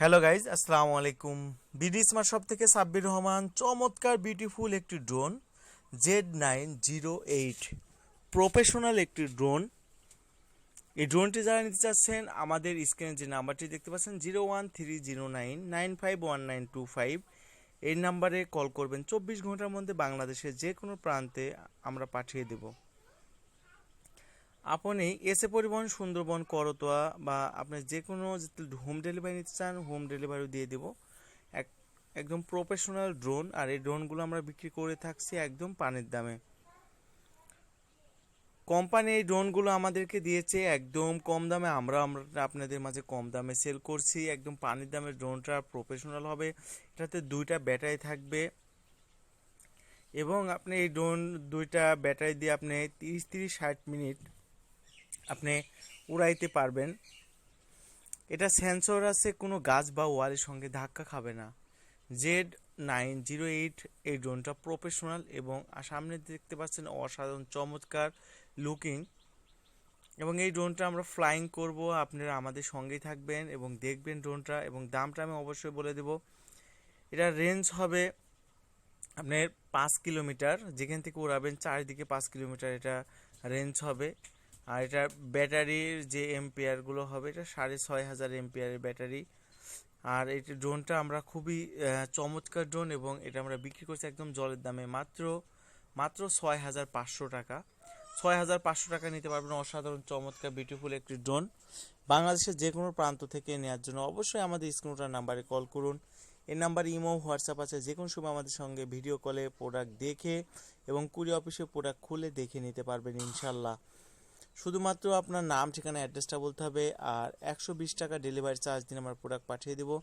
Hello guys আসসালামু আলাইকুম BD smart shop থেকে সাব্বির রহমান, চমৎকার বিউটিফুল একটি drone Z nine zero eight professional একটি ড্রোন এই ড্রোনটি যারা নিতে চাচ্ছেন, আমাদের স্ক্রিনে যে নাম্বারটি দেখতে পাচ্ছেন zero one three zero nine nine five one nine two five এই নাম্বারে কল করবেন। চব্বিশ ঘণ্টার মধ্যে বাংলাদেশের যে কোনো প্রান্তে আমরা পাঠিয়ে দেব। আপনি এসে পরিবহন সুন্দরবন, করতোয়া বা আপনি যে কোনো হোম ডেলিভারি নিতে চান হোম ডেলিভারি দিয়ে দেব। এক, একদম প্রফেশনাল ড্রোন আর এই ড্রোনগুলো আমরা বিক্রি করে থাকছি একদম পানির দামে। কোম্পানি এই ড্রোনগুলো আমাদেরকে দিয়েছে একদম কম দামে। আমরা আমরা আপনাদের মাঝে কম দামে সেল করছি। একদম পানির দামে ড্রোনটা প্রফেশনাল হবে। এটাতে দুইটা ব্যাটারি থাকবে। এবং আপনি এই ড্রোন দুইটা ব্যাটারি দিয়ে আপনি তিরিশ তিরিশ, ষাট মিনিট আপনি উড়াইতে পারবেন। এটা সেন্সর আছে, কোনো গাছ বা ওয়ালের সঙ্গে ধাক্কা খাবে না। জেড নাইন জিরো এইট এই ড্রোনটা প্রফেশনাল এবং সামনে দেখতে পাচ্ছেন অসাধারণ, চমৎকার লুকিং এবং এই ড্রোনটা আমরা ফ্লাইং করব, আপনারা আমাদের সঙ্গেই থাকবেন এবং দেখবেন ড্রোনটা এবং দামটা আমি অবশ্যই বলে দেব। এটা রেঞ্জ হবে আপনার পাঁচ কিলোমিটার, যেখান থেকে উড়াবেন, চারিদিকে পাঁচ কিলোমিটার এটা রেঞ্জ হবে। আর এটা ব্যাটারির যে এম্পিয়ারগুলো হবে, এটা সাড়ে ছয় হাজার এম্পিয়ারের ব্যাটারি। আর এই ড্রোনটা আমরা খুবই চমৎকার ড্রোন এবং এটা আমরা বিক্রি করছি একদম জলের দামে। মাত্র মাত্র ছয় হাজার পাঁচশো টাকা। ছয় হাজার পাঁচশো টাকা নিতে পারবেন অসাধারণ, চমৎকার বিউটিফুল একটি ড্রোন। বাংলাদেশের যে কোনো প্রান্ত থেকে নেওয়ার জন্য অবশ্যই আমাদের স্ক্রিনটার নাম্বারে কল করুন। এই নাম্বারে ইমো, হোয়াটসঅ্যাপ আছে, যে কোনো সময় আমাদের সঙ্গে ভিডিও কলে প্রোডাক্ট দেখে এবং কুড়ি অফিসে প্রোডাক্ট খুলে দেখে নিতে পারবেন ইনশাল্লাহ। শুধুমাত্র আপনার নাম, ঠিকানা অ্যাড্রেসটা বলতে হবে আর একশো বিশ টাকা ডেলিভারি চার্জ দিন আমার প্রোডাক্ট পাঠিয়ে দেবো।